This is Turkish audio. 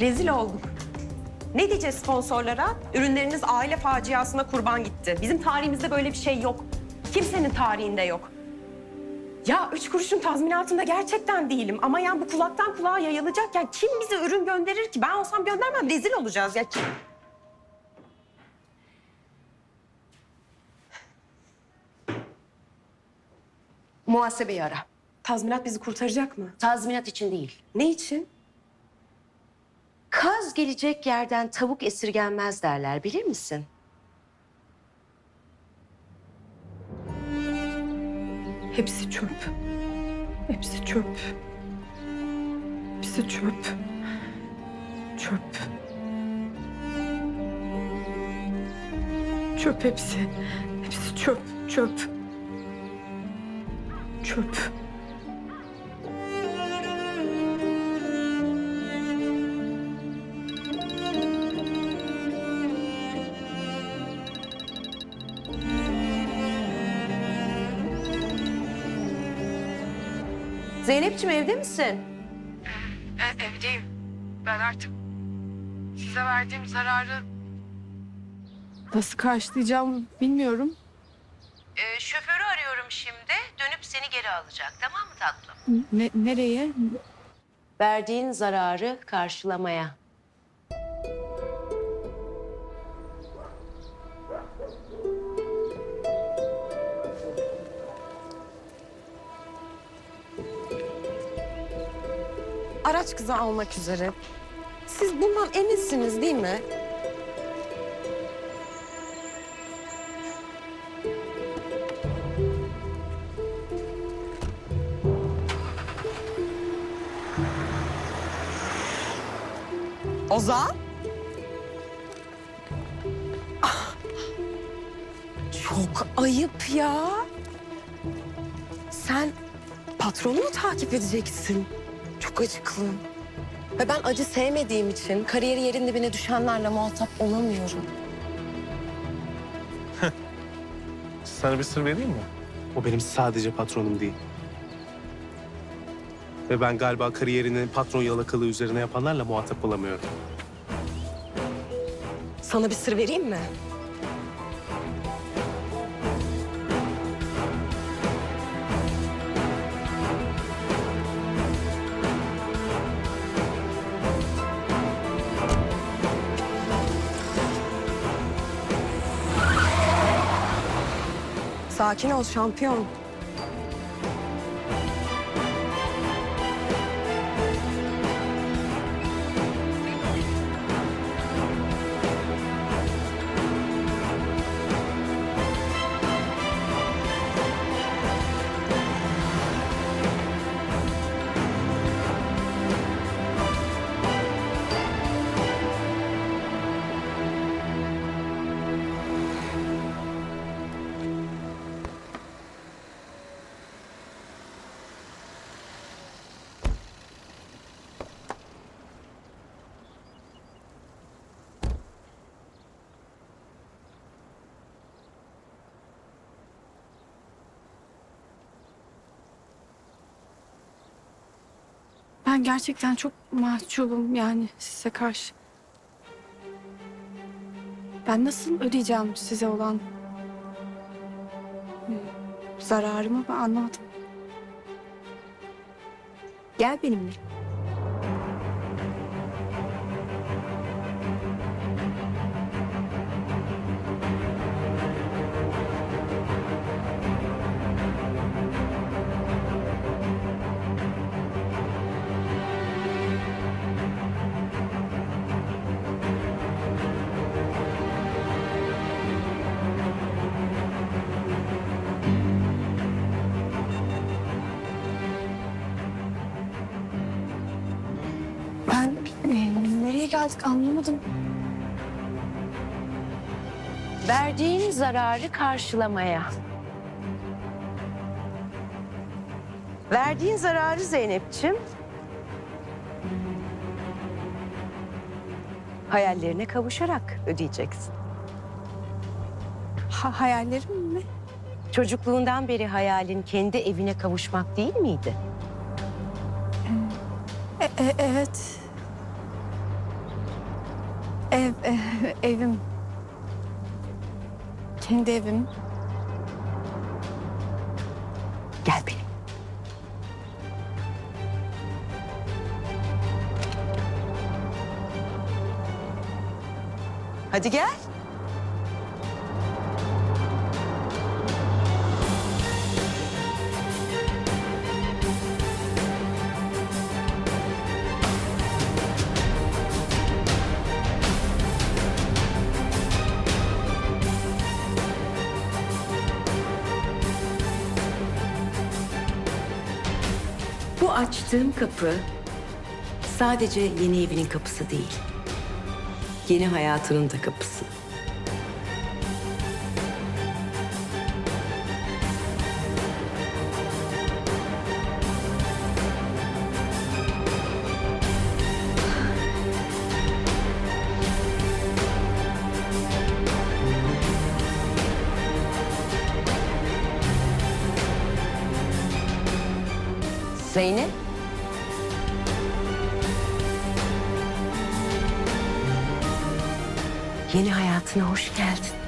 Rezil olduk. Ne diyeceğiz sponsorlara? Ürünleriniz aile faciasına kurban gitti. Bizim tarihimizde böyle bir şey yok. Kimsenin tarihinde yok. Ya üç kuruşun tazminatında gerçekten değilim. Ama yani bu kulaktan kulağa yayılacak. Yani kim bize ürün gönderir ki? Ben olsam göndermem. Rezil olacağız ya. Muhasebeyi ara. Tazminat bizi kurtaracak mı? Tazminat için değil. Ne için? Kaz gelecek yerden tavuk esirgenmez derler bilir misin? Hepsi çöp. Hepsi çöp. Hepsi çöp. Çöp. Çöp hepsi. Hepsi çöp, çöp. Çöp. Zeynep'ciğim evde misin? E, evdeyim. Ben artık size verdiğim zararı... Nasıl karşılayacağım bilmiyorum. Ee, şoförü arıyorum şimdi. Dönüp seni geri alacak. Tamam mı tatlım? Ne, nereye? Verdiğin zararı karşılamaya. Araç kızı almak üzere. Siz bundan eminsiniz değil mi? Ozan? Ah! Çok ayıp ya. Sen patronu mu takip edeceksin? Çok acıklı. Ve ben acı sevmediğim için kariyeri yerin dibine düşenlerle muhatap olamıyorum. Sana bir sır vereyim mi? O benim sadece patronum değil. Ve ben galiba kariyerini patron yalakalığı üzerine yapanlarla muhatap olamıyorum. Sana bir sır vereyim mi? Sakin ol şampiyon. Ben gerçekten çok mahcubum yani size karşı. Ben nasıl ödeyeceğim size olan e, zararımı ben anlamadım. Gel benimle. Nereye geldik anlamadım. Verdiğin zararı karşılamaya. Verdiğin zararı Zeynep'ciğim... hayallerine kavuşarak ödeyeceksin. Ha, hayallerim mi? Çocukluğundan beri hayalin kendi evine kavuşmak değil miydi? E, e, evet. Ev, e, evim. Kendi evim. Gel benim. Hadi gel. Bu açtığım kapı sadece yeni evinin kapısı değil. Yeni hayatının da kapısı. Zeynep. Yeni hayatına hoş geldin.